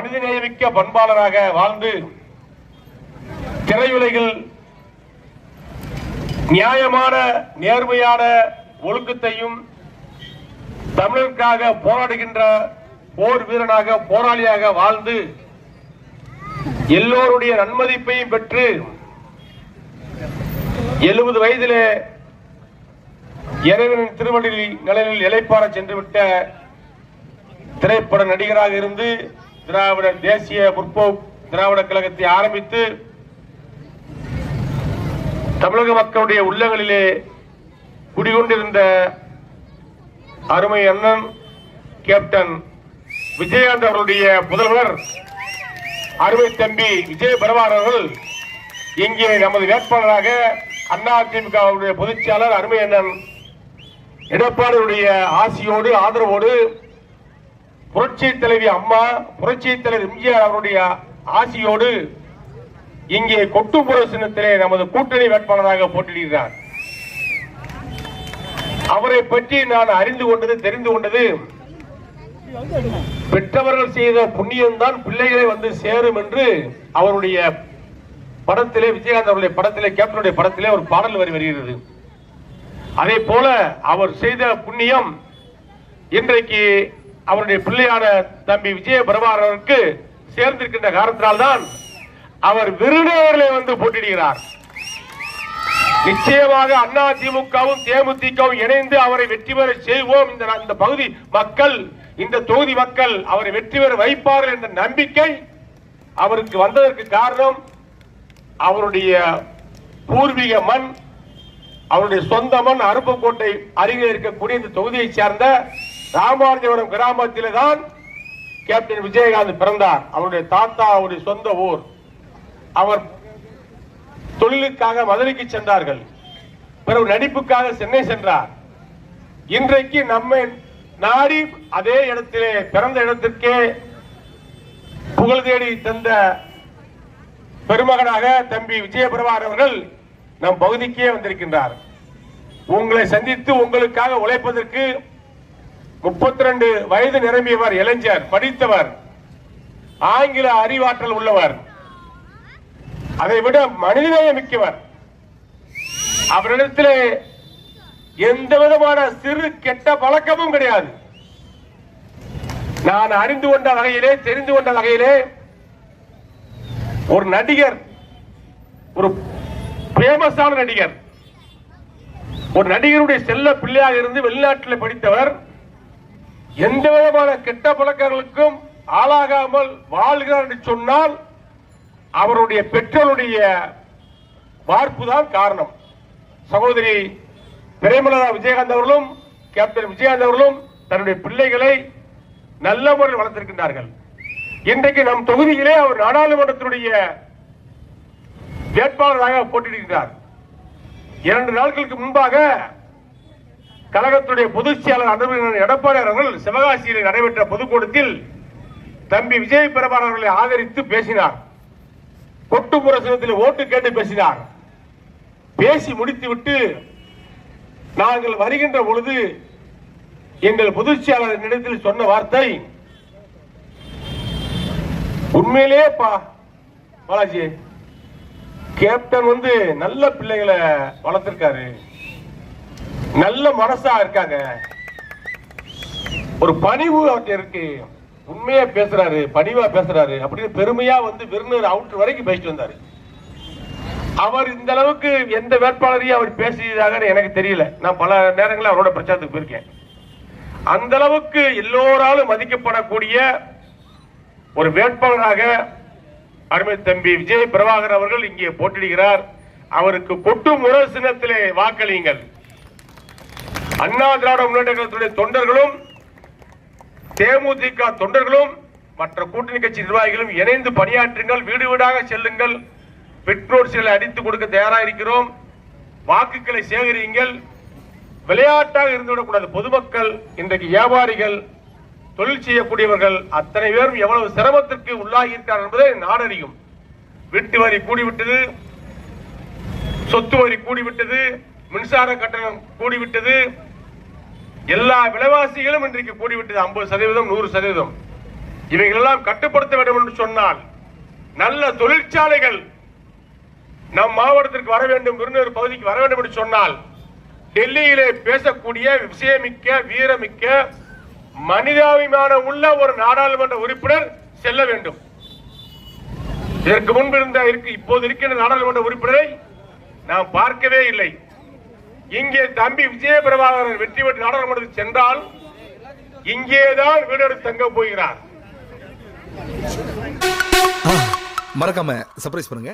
மனிதநேயமிக்க பண்பாளராக வாழ்ந்து திரையுலகில் நியாயமான நேர்மையான ஒழுக்கத்தையும் தமிழருக்காக போராடுகின்ற போர் வீரனாக போராளியாக வாழ்ந்து எல்லோருடைய நன்மதிப்பையும் பெற்று எழுபது வயதிலே இறைவனின் திருவள்ளி நிலையில் இலைப்பாற சென்றுவிட்ட திரைப்பட நடிகராக இருந்து திராவிட தேசிய முற்போக்கு திராவிட கழகத்தை ஆரம்பித்து தமிழக மக்களுடைய உள்ளங்களிலே குடிகொண்டிருந்த அருமை அண்ணன் கேப்டன் விஜயகாந்த் அவருடைய புதல்வர் அருமை தம்பி விஜய் பரவார் அவர்கள் இங்கே நமது வேட்பாளராக அதிமுக அவருடைய பொதுச்செயலாளர் அருமை அண்ணன் எடப்பாடியுடைய ஆசியோடு ஆதரவோடு புரட்சி தலைவி அம்மா புரட்சி தலைவர் எம்ஜிஆர் அவருடைய ஆசியோடு இங்கே கொட்டுப்புற சின்னத்திலே நமது கூட்டணி வேட்பாளராக போட்டியிடுகிறார். அவரை பற்றி நான் அறிந்து கொண்டது தெரிந்து கொண்டது பெற்றவர்கள் செய்த புண்ணியம்தான் பிள்ளைகளை வந்து சேரும் என்று அவருடைய படத்திலே விஜயகாந்த் அவருடைய படத்திலே கேப்டனுடைய படத்திலே ஒரு பாடல் வரி வருகிறது. அதே போல அவர் செய்த புண்ணியம் இன்றைக்கு அவருடைய பிள்ளையான தம்பி விஜய பிரபாகரனுக்கு சேர்ந்திருக்கின்ற காரணத்தினால்தான் அவர் விருதுநகரிலே வந்து போட்டியிடுகிறார். நிச்சயமாக அண்ணா திமுகவும் தேமுதிகவும் இணைந்து அவரை வெற்றி பெற செய்வோம். இந்த இந்த பகுதி மக்கள் இந்த தொகுதி மக்கள் அவரை வெற்றி பெற வைப்பார்கள் என்ற நம்பிக்கை அவருக்கு வந்ததற்கு காரணம் அவருடைய பூர்வீக மண் அவருடைய சொந்த மண் அருப்புக்கோட்டை அருகே இருக்கக்கூடிய இந்த தொகுதியை சேர்ந்த ராமானுஜபுரம் கிராமத்திலே தான் கேப்டன் விஜயகாந்த் பிறந்தார். அவருடைய தாத்தா அவருடைய சொந்த ஊர். அவர் தொழிலுக்காக மதுரைக்கு சென்றார்கள். பிறகு நடிப்புக்காக சென்னை சென்றார். இன்றைக்கு நம்மை நாடி அதே இடத்திலே பிறந்த இடத்திற்கே புகழ் தேடி தந்த பெருமகனாக தம்பி விஜயபிரபார் அவர்கள் நம் பகுதிக்கே வந்திருக்கின்றார். உங்களை சந்தித்து உங்களுக்காக உழைப்பதற்கு முப்பத்தி ரெண்டு வயது நிரம்பியவர் இளைஞர் படித்தவர் ஆங்கில அறிவாற்றல் உள்ளவர். அதை விட மனிதநேயம் மிக்கவர் அவரிடத்தில் எந்த விதமான சிறு கெட்ட பழக்கமும் கிடையாது. நான் அறிந்து கொண்ட வகையிலே தெரிந்து கொண்ட வகையிலே ஒரு நடிகர் ஒரு பேமஸான நடிகர் ஒரு நடிகருடைய செல்ல பிள்ளையாக இருந்து வெளிநாட்டில் படித்தவர் எந்த விதமான கெட்ட பழக்கங்களுக்கும் ஆளாகாமல் வாழ்கிறார் என்று சொன்னால் அவருடைய பெற்றோருடைய வார்ப்பு தான் காரணம். சகோதரி பிரேமலதா விஜயகாந்த் அவர்களும் கேப்டன் விஜயகாந்த் அவர்களும் தன்னுடைய பிள்ளைகளை நல்ல முறையில் வளர்த்திருக்கின்றார்கள். இன்றைக்கு நம் தொகுதியிலே அவர் நாடாளுமன்றத்தினுடைய வேட்பாளராக போட்டியிடுகிறார். இரண்டு நாட்களுக்கு முன்பாக கழகத்துடைய பொதுச் செயலர் அனுபவ எடப்பாடி அவர்கள் சிவகாசியில் நடைபெற்ற பொதுக்கூட்டத்தில் தம்பி விஜய் பிரபாகர் அவர்களை ஆதரித்து பேசினார். கொட்டுப்புற சின்னத்தில் ஓட்டு கேட்டு பேசினார். பேசி முடித்துவிட்டு நாங்கள் வருகின்ற பொழுது எங்கள் பொதுச் செயலாளர் இடத்தில் சொன்ன வார்த்தை உண்மையிலே பாலாஜி கேப்டன் வந்து நல்ல பிள்ளைகளை வளர்த்திருக்காரு. நல்ல மனசா இருக்காங்க. ஒரு பணிவு அவர்கிட்ட இருக்கு. உண்மையா பேசுறாரு பணிவா பேசுறாரு அப்படின்னு பெருமையா வந்து விருந்தினர் அவுட் வரைக்கும் பேசிட்டு வந்தாரு. அவர் இந்த அளவுக்கு எந்த வேட்பாளரையும் அவர் பேசியதாக எனக்கு தெரியல. நான் பல நேரங்களில் அவரோட பிரச்சாரத்துக்கு போயிருக்கேன். அந்த அளவுக்கு எல்லோராலும் மதிக்கப்படக்கூடிய ஒரு வேட்பாளராக அருமை தம்பி விஜய் பிரபாகர் அவர்கள் இங்கே போட்டியிடுகிறார். அவருக்கு கொட்டு முறை சின்னத்திலே வாக்களியுங்கள். அண்ணா திராவிட முன்னேற்ற கழகத்துடைய தொண்டர்களும் தேமுதிக தொண்டர்களும் மற்ற கூட்டணி கட்சி நிர்வாகிகளும் இணைந்து பணியாற்றுங்கள் வீடு வீடாக செல்லுங்கள். பெட்ரோல் சிலை அடித்து கொடுக்க தயாராக இருக்கிறோம். வாக்குகளை சேகரியுங்கள். விளையாட்டாக இருந்துவிடக்கூடாது பொதுமக்கள் இன்றைக்கு வியாபாரிகள் தொழில் செய்யக்கூடியவர்கள் அத்தனை பேரும் எவ்வளவு சிரமத்திற்கு உள்ளாகி இருக்கிறார் என்பதை நாடறியும். வீட்டு வரி கூடிவிட்டது. சொத்து வரி கூடிவிட்டது. மின்சார கட்டணம் கூடிவிட்டது. எல்லா விலைவாசிகளும் இன்றைக்கு கூடிவிட்டது ஐம்பது சதவீதம் நூறு சதவீதம். இவைகளெல்லாம் கட்டுப்படுத்த வேண்டும் என்று சொன்னால் நல்ல தொழிற்சாலைகள் நம் மாவட்டத்திற்கு வர வேண்டும் விருதுநகர் பகுதிக்கு வர வேண்டும் என்று சொன்னால் டெல்லியிலே பேசக்கூடிய விஷயமிக்க வீரமிக்க மனிதாபிமானம் உள்ள ஒரு நாடாளுமன்ற உறுப்பினர் செல்ல வேண்டும். இதற்கு முன்பு இருந்த இப்போது இருக்கின்ற நாடாளுமன்ற உறுப்பினரை நாம் பார்க்கவே இல்லை. இங்கே தம்பி விஜயபிரபாகரன் வெற்றி பெற்று நாடாளுமன்றத்தில் சென்றால் இங்கேதான் வீடு தங்க போகிறார். மறக்காம சர்ப்ரைஸ் பண்ணுங்க.